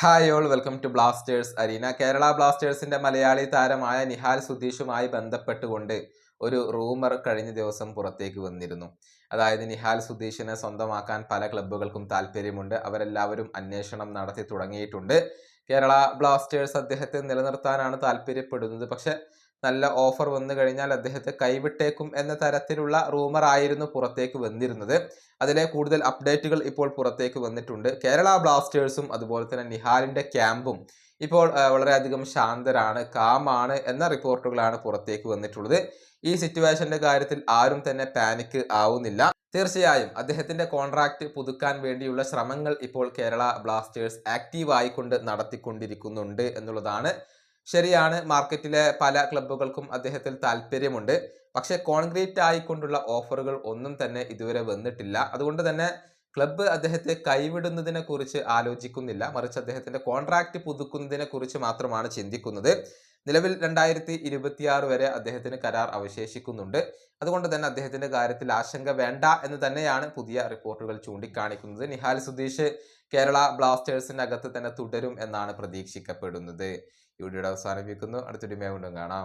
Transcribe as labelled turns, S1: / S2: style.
S1: Hi all welcome to Blasters arena Kerala ബ്ലാസ്റ്റേഴ്സിന്റെ മലയാളി താരമായ നിഹാൽ സുധീഷുമായി ബന്ധപ്പെട്ടുകൊണ്ട് ഒരു റൂമർ കഴിഞ്ഞ ദിവസം പുറത്തേക്ക് വന്നിരുന്നു. അതായത് നിഹാൽ സുധീഷിനെ സ്വന്തമാക്കാൻ പല ക്ലബ്ബുകൾക്കും താല്പര്യമുണ്ട്. അവരെല്ലാവരും അന്വേഷണം നടത്തി തുടങ്ങിയിട്ടുണ്ട്. കേരള ബ്ലാസ്റ്റേഴ്സ് അദ്ദേഹത്തെ നിലനിർത്താനാണ് താല്പര്യപ്പെടുന്നത്. പക്ഷെ നല്ല ഓഫർ വന്നു കഴിഞ്ഞാൽ അദ്ദേഹത്തെ കൈവിട്ടേക്കും എന്ന തരത്തിലുള്ള റൂമർ ആയിരുന്നു പുറത്തേക്ക് വന്നിരുന്നത്. അതിലെ കൂടുതൽ അപ്ഡേറ്റുകൾ ഇപ്പോൾ പുറത്തേക്ക് വന്നിട്ടുണ്ട്. കേരള ബ്ലാസ്റ്റേഴ്സും അതുപോലെ തന്നെ നിഹാലിന്റെ ക്യാമ്പും ഇപ്പോൾ വളരെയധികം ശാന്തരാണ് കാമാണ് എന്ന റിപ്പോർട്ടുകളാണ് പുറത്തേക്ക് വന്നിട്ടുള്ളത്. ഈ സിറ്റുവേഷന്റെ കാര്യത്തിൽ ആരും തന്നെ പാനിക് ആവുന്നില്ല. തീർച്ചയായും അദ്ദേഹത്തിന്റെ കോൺട്രാക്ട് പുതുക്കാൻ വേണ്ടിയുള്ള ശ്രമങ്ങൾ ഇപ്പോൾ കേരള ബ്ലാസ്റ്റേഴ്സ് ആക്റ്റീവായിക്കൊണ്ട് നടത്തിക്കൊണ്ടിരിക്കുന്നുണ്ട് എന്നുള്ളതാണ് ശരിയാണ്. മാർക്കറ്റിലെ പല ക്ലബ്ബുകൾക്കും അദ്ദേഹത്തിൽ താല്പര്യമുണ്ട്. പക്ഷേ കോൺക്രീറ്റ് ആയിക്കൊണ്ടുള്ള ഓഫറുകൾ ഒന്നും തന്നെ ഇതുവരെ വന്നിട്ടില്ല. അതുകൊണ്ട് തന്നെ ക്ലബ്ബ് അദ്ദേഹത്തെ കൈവിടുന്നതിനെ കുറിച്ച് ആലോചിക്കുന്നില്ല. മറിച്ച് അദ്ദേഹത്തിന്റെ കോൺട്രാക്ട് പുതുക്കുന്നതിനെ കുറിച്ച് മാത്രമാണ് ചിന്തിക്കുന്നത്. നിലവിൽ രണ്ടായിരത്തി ഇരുപത്തിയാറ് വരെ അദ്ദേഹത്തിന് കരാർ അവശേഷിക്കുന്നുണ്ട്. അതുകൊണ്ട് തന്നെ അദ്ദേഹത്തിന്റെ കാര്യത്തിൽ ആശങ്ക വേണ്ട എന്ന് തന്നെയാണ് പുതിയ റിപ്പോർട്ടുകൾ ചൂണ്ടിക്കാണിക്കുന്നത്. നിഹാൽ സുധീഷ് കേരള ബ്ലാസ്റ്റേഴ്സിനകത്ത് തന്നെ തുടരും എന്നാണ് പ്രതീക്ഷിക്കപ്പെടുന്നത്. ഈ അവസാനിപ്പിക്കുന്നു. അടുത്തൊരു വീണ്ടും കാണാം.